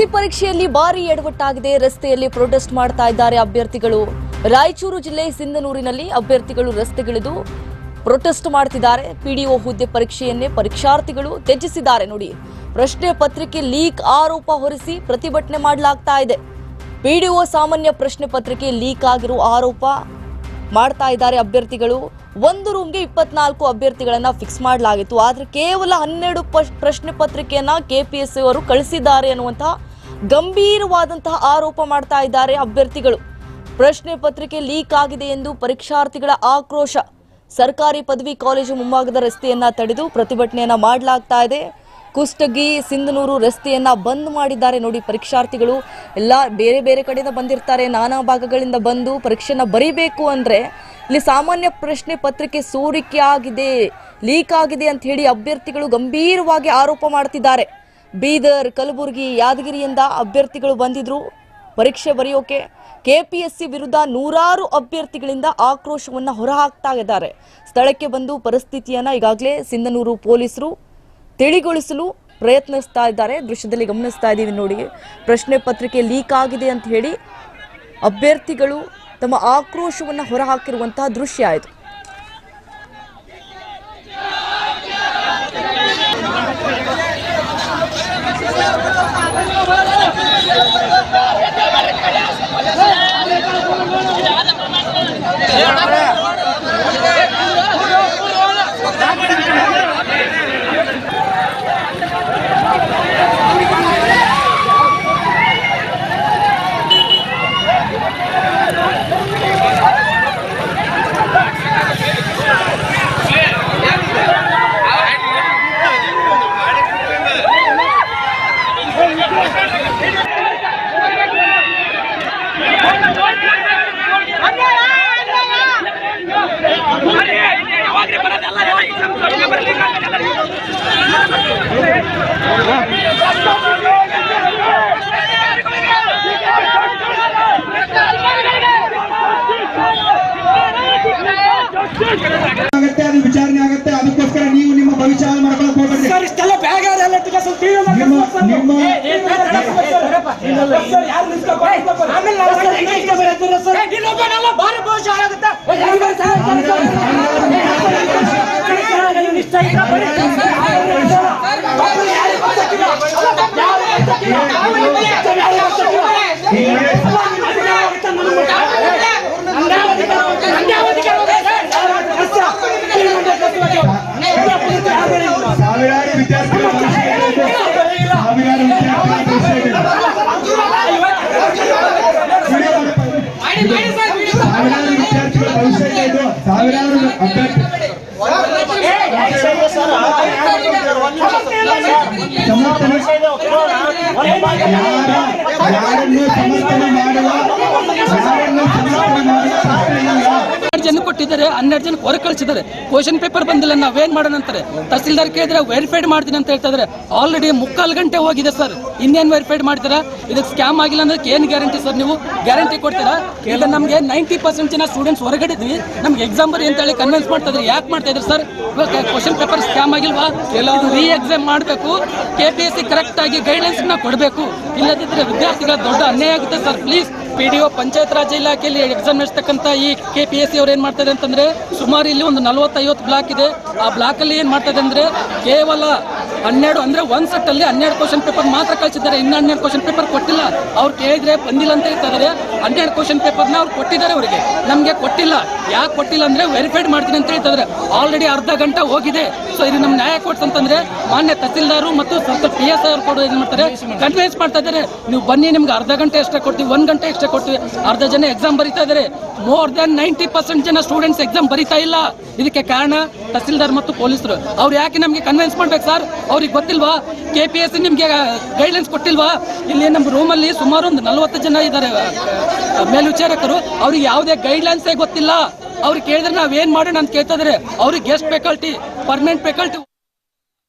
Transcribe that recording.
KPSC ಪರೀಕ್ಷೆಯಲ್ಲಿ ಭಾರಿ ಎಡವಟ್ಟಾಗಿದೆ. ರಸ್ತೆಯಲ್ಲಿ ಪ್ರೊಟೆಸ್ಟ್ ಮಾಡ್ತಾ ಇದ್ದಾರೆ ಅಭ್ಯರ್ಥಿಗಳು. ರಾಯಚೂರು ಜಿಲ್ಲೆ ಸಿಂಧನೂರಿನಲ್ಲಿ ಅಭ್ಯರ್ಥಿಗಳು ರಸ್ತೆಗಿಳಿದು ಪ್ರೊಟೆಸ್ಟ್ ಮಾಡ್ತಿದ್ದಾರೆ. ಪಿಡಿಒ ಹುದ್ದೆ ಪರೀಕ್ಷೆಯನ್ನೇ ಪರೀಕ್ಷಾರ್ಥಿಗಳು ತ್ಯಜಿಸಿದ್ದಾರೆ ನೋಡಿ. ಪ್ರಶ್ನೆ ಪತ್ರಿಕೆ ಲೀಕ್ ಆರೋಪ ಹೊರಿಸಿ ಪ್ರತಿಭಟನೆ ಮಾಡಲಾಗ್ತಾ ಇದೆ. ಪಿಡಿಒ ಸಾಮಾನ್ಯ ಪ್ರಶ್ನೆ ಪತ್ರಿಕೆ ಲೀಕ್ ಆಗಿರೋ ಆರೋಪ ಮಾಡ್ತಾ ಇದ್ದಾರೆ ಅಭ್ಯರ್ಥಿಗಳು. ಒಂದು ರೂಮ್ಗೆ ಇಪ್ಪತ್ನಾಲ್ಕು ಅಭ್ಯರ್ಥಿಗಳನ್ನ ಫಿಕ್ಸ್ ಮಾಡಲಾಗಿತ್ತು. ಆದರೆ ಕೇವಲ ಹನ್ನೆರಡು ಪ್ರಶ್ನೆ ಪತ್ರಿಕೆಯನ್ನ ಕೆಪಿಎಸ್ಸಿ ಅವರು ಕಳಿಸಿದ್ದಾರೆ ಅನ್ನುವಂತಹ ಗಂಭೀರವಾದಂತಹ ಆರೋಪ ಮಾಡ್ತಾ ಇದ್ದಾರೆ ಅಭ್ಯರ್ಥಿಗಳು. ಪ್ರಶ್ನೆ ಪತ್ರಿಕೆ ಲೀಕ್ ಆಗಿದೆ ಎಂದು ಪರೀಕ್ಷಾರ್ಥಿಗಳ ಆಕ್ರೋಶ. ಸರ್ಕಾರಿ ಪದವಿ ಕಾಲೇಜು ಮುಂಭಾಗದ ರಸ್ತೆಯನ್ನ ತಡೆದು ಪ್ರತಿಭಟನೆಯನ್ನ ಮಾಡಲಾಗ್ತಾ ಇದೆ. ಕುಷ್ಟಗಿ, ಸಿಂಧನೂರು ರಸ್ತೆಯನ್ನ ಬಂದ್ ಮಾಡಿದ್ದಾರೆ ನೋಡಿ ಪರೀಕ್ಷಾರ್ಥಿಗಳು. ಎಲ್ಲ ಬೇರೆ ಬೇರೆ ಕಡೆಯಿಂದ ಬಂದಿರ್ತಾರೆ, ನಾನಾ ಭಾಗಗಳಿಂದ ಬಂದು ಪರೀಕ್ಷೆನ ಬರೀಬೇಕು ಅಂದ್ರೆ ಇಲ್ಲಿ ಸಾಮಾನ್ಯ ಪ್ರಶ್ನೆ ಪತ್ರಿಕೆ ಸೋರಿಕೆ ಆಗಿದೆ, ಲೀಕ್ ಆಗಿದೆ ಅಂತ ಹೇಳಿ ಅಭ್ಯರ್ಥಿಗಳು ಗಂಭೀರವಾಗಿ ಆರೋಪ ಮಾಡ್ತಿದ್ದಾರೆ. ಬೀದರ್, ಕಲಬುರಗಿ ಯಾದಗಿರಿಯಿಂದ ಅಭ್ಯರ್ಥಿಗಳು ಬಂದಿದ್ರು. ಪರೀಕ್ಷೆ ಬರೆಯೋಕೆ ಕೆಪಿಎಸ್ಸಿ ವಿರುದ್ಧ ನೂರಾರು ಅಭ್ಯರ್ಥಿಗಳಿಂದ ಆಕ್ರೋಶವನ್ನು ಹೊರಹಾಕ್ತಾ ಇದ್ದಾರೆ. ಸ್ಥಳಕ್ಕೆ ಬಂದು ಪರಿಸ್ಥಿತಿಯನ್ನ ಈಗಾಗಲೇ ಸಿಂಧನೂರು ಪೊಲೀಸರು ತಿಳಿಗೊಳಿಸಲು ಪ್ರಯತ್ನಿಸ್ತಾ ಇದ್ದಾರೆ. ದೃಶ್ಯದಲ್ಲಿ ಗಮನಿಸ್ತಾ ಇದ್ದೀವಿ ನೋಡಿ. ಪ್ರಶ್ನೆ ಪತ್ರಿಕೆ ಲೀಕ್ ಆಗಿದೆ ಅಂತ ಹೇಳಿ ಅಭ್ಯರ್ಥಿಗಳು ತಮ್ಮ ಆಕ್ರೋಶವನ್ನು ಹೊರಹಾಕಿರುವಂತಹ ದೃಶ್ಯ ಇದು. ಆಗುತ್ತೆ ಅದು ವಿಚಾರಣೆ ಆಗುತ್ತೆ ಅದಕ್ಕೋಸ್ಕರ ನೀವು ನಿಮ್ಮ ಭವಿಷ್ಯ ಮಾಡ್ಕೊಳಕ್ ಹೋಗ್ಬೇಡ್ರಿ ಸರ್ ಇಷ್ಟೆಲ್ಲ ಬ್ಯಾಗ್ ಟಿಕೆಟ್ ಸ್ವಲ್ಪ ನಿಮ್ಮ ವಿದ್ಯಾರ್ಥಿಗಳ ಭವಿಷ್ಯ ಇದೆ. ಸಾವಿರಾರು ವಿದ್ಯಾರ್ಥಿಗಳ ಭವಿಷ್ಯ ಇದೆ. ಸಾವಿರಾರು ಸಮರ್ಥನೆ ಯಾರ ಯಾರನ್ನು ಸಮರ್ಥನೆ ಮಾಡುವ ಯಾರನ್ನು ಸಮರ್ಥನೆ ಮಾಡುವ ಕೊಟ್ಟಿದ್ದಾರೆ, ಹನ್ನೆರಡು ಜನಕ್ಕೆ ಹೊರ ಕಳಿಸಿದ್ದಾರೆ. ಕ್ವಶನ್ ಪೇಪರ್ ಬಂದಿಲ್ಲ, ನಾವೇನ್ ಮಾಡೋಣ ಅಂತಾರೆ? ತಹಸೀಲ್ದಾರ್ ಕೇಳಿದ್ರೆ ವೆರಿಫೈಡ್ ಮಾಡ್ತೀನಿ ಅಂತ ಹೇಳ್ತಾ ಆಲ್ರೆಡಿ ಮುಕ್ಕಾಲು ಗಂಟೆ ಹೋಗಿದೆ ಸರ್. ಇನ್ನೇನು ವೆರಿಫೈಡ್ ಮಾಡ್ತೀರಾ? ಇದಕ್ಕೆ ಸ್ಕ್ಯಾಮ್ ಆಗಿಲ್ಲ ಅಂದ್ರೆ ಏನು ಗ್ಯಾರಂಟಿ ಸರ್ ನೀವು? ಗ್ಯಾರಂಟಿ ಕೊಡ್ತೀರಾ? ಇಲ್ಲ ನಮಗೆ ನೈಂಟಿ ಪರ್ಸೆಂಟ್ ಜನ ಸ್ಟೂಡೆಂಟ್ಸ್ ಹೊರಗಡೆ ಇದ್ವಿ ನಮ್ಗೆ ಎಕ್ಸಾಮ್ ಬರಿ ಅಂತ ಹೇಳಿ ಕನ್ವಿನ್ಸ್ ಮಾಡ್ತಾ ಇದ್ರೆ. ಯಾಕೆ ಮಾಡ್ತಾ ಇದ್ರು ಸರ್? ಕ್ವಶನ್ ಪೇಪರ್ ಸ್ಕ್ಯಾಮ್ ಆಗಿಲ್ವಾ? ರೀ ಎಕ್ಸಾಮ್ ಮಾಡಬೇಕು. K P S C correct ಆಗಿ ಗೈಡ್ಲೈನ್ಸ್ ಕೊಡಬೇಕು. ಇಲ್ಲದಿದ್ರೆ ವಿದ್ಯಾರ್ಥಿಗಳ ದೊಡ್ಡ ಅನ್ಯಾಯ ಆಗುತ್ತೆ sir. Please P D O panchayat raj ಇಲಾಖೆಯಲ್ಲಿ ಎಕ್ಸಾಮ್ ನಡೆಸ್ತಕ್ಕಂಥ ಈ ಕೆ ಪಿ ಎಸ್ ಸಿ ಅವ್ರು ಏನು ಮಾಡ್ತಾರೆ ಅಂತಂದ್ರೆ ಸುಮಾರು ಇಲ್ಲಿ ಒಂದು ನಲವತ್ತೈವತ್ತು ಬ್ಲಾಕ್ ಇದೆ. ಆ ಬ್ಲಾಕ್ ಅಲ್ಲಿ ಏನು ಮಾಡ್ತಾರೆ ಅಂದ್ರೆ ಕೇವಲ ಹನ್ನೆರಡು ಅಂದ್ರೆ ಒಂದ್ ಸೆಟ್ ಅಲ್ಲಿ ಹನ್ನೆರಡು ಕ್ವಶನ್ ಪೇಪರ್ ಮಾತ್ರ ಕಳಿಸಿದ್ದಾರೆ. ಇನ್ನು ಹನ್ನೆರಡು ಕ್ವಶನ್ ಪೇಪರ್ ಕೊಟ್ಟಿಲ್ಲ. ಅವ್ರು ಕೇಳಿದ್ರೆ ಬಂದಿಲ್ಲ ಅಂತ ಇದ್ದಾರೆ ಹನ್ನೆರಡು ಕ್ವಶನ್ ಪೇಪರ್ನ ಅವ್ರು ಕೊಟ್ಟಿದ್ದಾರೆ ಅವರಿಗೆ. ನಮಗೆ ಕೊಟ್ಟಿಲ್ಲ. ಯಾಕೆ ಕೊಟ್ಟಿಲ್ಲ ಅಂದ್ರೆ ವೆರಿಫೈಡ್ ಮಾಡ್ತೀನಿ ಅಂತ ಹೇಳ್ತಾರೆ ಆಲ್ರೆಡಿ ಅರ್ಧ ಗಂಟೆ ಹೋಗಿದೆ. ಸೊ ಇದು ನಮ್ಮ ನ್ಯಾಯ ಅಂತಂದ್ರೆ ಮಾನ್ಯ ತಹಸೀಲ್ದಾರು ಮತ್ತು ಪಿ ಎಸ್ ಅವರು ಕೂಡ ಏನು ಮಾಡ್ತಾರೆ. ಕನ್ವಿನ್ಸ್ ಮಾಡ್ತಾ ಇದ್ದಾರೆ ನೀವು ಬನ್ನಿ, ನಿಮ್ಗೆ ಅರ್ಧ ಗಂಟೆ ಎಕ್ಸ್ಟ್ರಾ ಕೊಡ್ತೀವಿ. ಒಂದು ಗಂಟೆ ಎಕ್ಸ್ಟ್ರಾ ಕೊಡ್ತೀವಿ. ಅರ್ಧ ಜನ ಎಕ್ಸಾಮ್ ಬರೀತಾ ಇದ್ದಾರೆ ಮೋರ್ ದನ್ ನೈಂಟಿ ಪರ್ಸೆಂಟ್ ಜನ ಸ್ಟೂಡೆಂಟ್ಸ್ ಎಕ್ಸಾಮ್ ಬರೀತಾ ಇಲ್ಲ. ಇದಕ್ಕೆ ಕಾರಣ ತಹಸೀಲ್ದಾರ್ ಮತ್ತು ಪೊಲೀಸರು. ಅವ್ರು ಯಾಕೆ ನಮಗೆ ಕನ್ವಿನ್ಸ್ ಮಾಡ್ಬೇಕು ಸರ್ ಅವ್ರಿಗೆ ಗೊತ್ತಿಲ್ವಾ? ಕೆ ಪಿ ಎಸ್ ನಿಮಗೆ ಗೈಡ್ಲೈನ್ಸ್ ಕೊಟ್ಟಿಲ್ವಾ? ಇಲ್ಲಿ ನಮ್ಮ ರೂಮಲ್ಲಿ ಸುಮಾರು ಒಂದು ನಲವತ್ತು ಜನ ಇದ್ದಾರೆ ಮೇಲ್ವಿಚಾರಕರು. ಅವ್ರಿಗೆ ಯಾವುದೇ ಗೈಡ್ಲೈನ್ಸೇ ಗೊತ್ತಿಲ್ಲ. ಅವ್ರಿಗೆ ಕೇಳಿದ್ರೆ ನಾವೇನು ಮಾಡೋಣ ಅಂತ ಕೇಳ್ತಾ ಇದ್ದಾರೆ ಅವ್ರಿಗೆ ಗೆಸ್ಟ್ ಫೆಕಲ್ಟಿ ಪರ್ಮನೆಂಟ್ ಫ್ಯಾಕಲ್ಟಿ